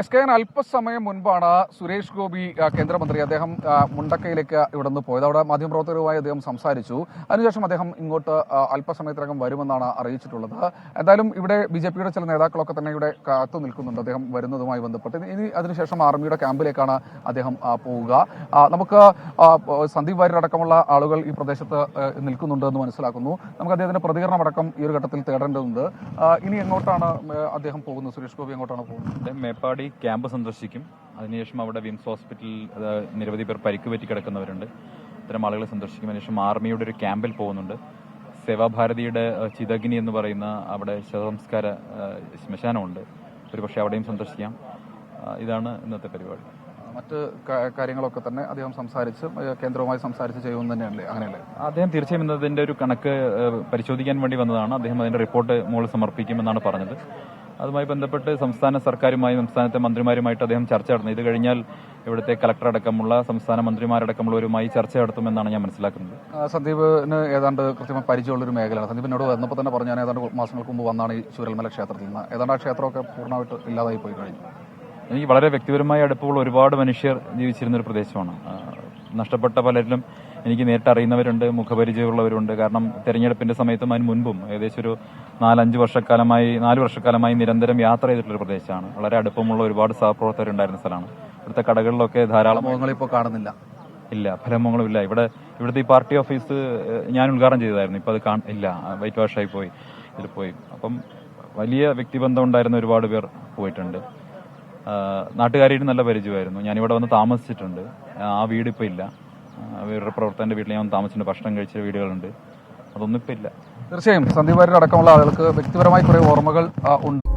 S K അല്പസമയം മുൻപാണ് സുരേഷ് ഗോപി കേന്ദ്രമന്ത്രി അദ്ദേഹം മുണ്ടക്കയിലേക്ക് ഇവിടെ നിന്ന് പോയത്. അവിടെ മാധ്യമപ്രവർത്തകരുമായി അദ്ദേഹം സംസാരിച്ചു. അതിനുശേഷം അദ്ദേഹം ഇങ്ങോട്ട് അല്പസമയത്തിനകം വരുമെന്നാണ് അറിയിച്ചിട്ടുള്ളത്. എന്തായാലും ഇവിടെ ബി ജെ പിയുടെ ചില നേതാക്കളൊക്കെ തന്നെ ഇവിടെ കാത്തു നിൽക്കുന്നുണ്ട്. അദ്ദേഹം വരുന്നതുമായി ബന്ധപ്പെട്ട്. ഇനി അതിനുശേഷം ആർമിയുടെ ക്യാമ്പിലേക്കാണ് അദ്ദേഹം പോവുക. നമുക്ക് സന്ദീപ് വാര്യർ അടക്കമുള്ള ആളുകൾ ഈ പ്രദേശത്ത് നിൽക്കുന്നുണ്ട് എന്ന് മനസ്സിലാക്കുന്നു. നമുക്ക് അദ്ദേഹത്തിന്റെ പ്രതികരണം അടക്കം ഈ ഒരു ഘട്ടത്തിൽ തേടേണ്ടതുണ്ട്. ഇനി എങ്ങോട്ടാണ് അദ്ദേഹം പോകുന്നത്? സുരേഷ് ഗോപി എങ്ങോട്ടാണ് പോകുന്നത്? മേപ്പാടി ക്യാമ്പ് സന്ദർശിക്കും. അതിനുശേഷം അവിടെ വിംസ് ഹോസ്പിറ്റലിൽ നിരവധി പേർ പരിക്ക് പറ്റി കിടക്കുന്നവരുണ്ട്. ഇത്തരം ആളുകളെ സന്ദർശിക്കും അതിനുശേഷം ആർമിയുടെ ഒരു ക്യാമ്പിൽ പോകുന്നുണ്ട്. സേവാഭാരതിയുടെ ചിതകിനി എന്ന് പറയുന്ന അവിടെ ശവസംസ്കാര ശ്മശാനമുണ്ട്. ഒരു പക്ഷേ അവിടെയും സന്ദർശിക്കാം. ഇതാണ് ഇന്നത്തെ പരിപാടി. മറ്റ് കാര്യങ്ങളൊക്കെ തന്നെ അദ്ദേഹം സംസാരിച്ച് കേന്ദ്രവുമായി സംസാരിച്ച് ചെയ്യുമെന്ന് തന്നെയല്ലേ അങ്ങനെയല്ലേ? അദ്ദേഹം തീർച്ചയായും ഇന്നതിന്റെ ഒരു കണക്ക് പരിശോധിക്കാൻ വേണ്ടി വന്നതാണ്. അദ്ദേഹം അതിന്റെ റിപ്പോർട്ട് മുകളിൽ സമർപ്പിക്കുമെന്നാണ് പറഞ്ഞത്. അതുമായി ബന്ധപ്പെട്ട് സംസ്ഥാന സർക്കാരുമായും സംസ്ഥാനത്തെ മന്ത്രിമാരുമായിട്ട് അദ്ദേഹം ചർച്ച നടന്നു. ഇത് കഴിഞ്ഞാൽ ഇവിടുത്തെ കളക്ടർ അടക്കമുള്ള സംസ്ഥാന മന്ത്രിമാരടക്കമുള്ളവരുമായി ചർച്ച നടത്തുമെന്നാണ് ഞാൻ മനസ്സിലാക്കുന്നത്. സന്ദീപിന് ഏതാണ്ട് കൃത്യമായി പരിചയമുള്ള ഒരു മേഖലയാണ് സന്ദീപിനോട് വന്നപ്പോൾ തന്നെ പറഞ്ഞു ഞാൻ ഏതാണ്ട് മാസങ്ങൾക്ക് മുമ്പ് വന്നാണ് ഈ ചുരൽമല ക്ഷേത്രത്തിൽ നിന്ന്. ഏതാണ്ട് ആ ക്ഷേത്രമൊക്കെ പൂർണമായിട്ട് ഇല്ലാതായി പോയി കഴിഞ്ഞു. എനിക്ക് വളരെ വ്യക്തിപരമായ അടുപ്പമുള്ള ഒരുപാട് മനുഷ്യർ ജീവിച്ചിരുന്ന ഒരു പ്രദേശമാണ്. നഷ്ടപ്പെട്ട പലരിലും എനിക്ക് നേരിട്ട് അറിയുന്നവരുണ്ട് മുഖപരിചയമുള്ളവരുണ്ട്. കാരണം തെരഞ്ഞെടുപ്പിന്റെ സമയത്തും അതിന് മുൻപും ഏകദേശം ഒരു നാലഞ്ച് വർഷക്കാലമായി നാല് വർഷക്കാലമായി നിരന്തരം യാത്ര ചെയ്തിട്ടുള്ള ഒരു പ്രദേശമാണ്. വളരെ അടുപ്പമുള്ള ഒരുപാട് സഹപ്രവർത്തകരുണ്ടായിരുന്ന സ്ഥലമാണ്. ഇവിടുത്തെ കടകളിലൊക്കെ ധാരാളം മുഖങ്ങളിപ്പോൾ കാണുന്നില്ല. ഇല്ല ഫലമങ്ങളും ഇല്ല. ഇവിടെ ഇവിടുത്തെ ഈ പാർട്ടി ഓഫീസ് ഞാൻ ഉദ്ഘാടനം ചെയ്തതായിരുന്നു. ഇപ്പൊ അത് ഇല്ല വൈറ്റ് വാഷ് ആയി പോയി. ഇതിൽ പോയി. അപ്പം വലിയ വ്യക്തിബന്ധം ഉണ്ടായിരുന്ന ഒരുപാട് പേർ പോയിട്ടുണ്ട്. നാട്ടുകാരായിട്ട് നല്ല പരിചയമായിരുന്നു. ഞാനിവിടെ വന്ന് താമസിച്ചിട്ടുണ്ട്. ആ വീട് ഇപ്പൊ ഇല്ല. വേറൊരു പ്രവർത്തകന്റെ വീട്ടിൽ ഞാൻ വന്ന് താമസിച്ചിട്ടുണ്ട്. ഭക്ഷണം കഴിച്ച വീടുകളുണ്ട്. അതൊന്നും ഇപ്പം ഇല്ല. തീർച്ചയായും. സന്ദീപ് അടക്കമുള്ള ആളുകൾക്ക് വ്യക്തിപരമായി കുറേ ഓർമ്മകൾ ഉണ്ട്.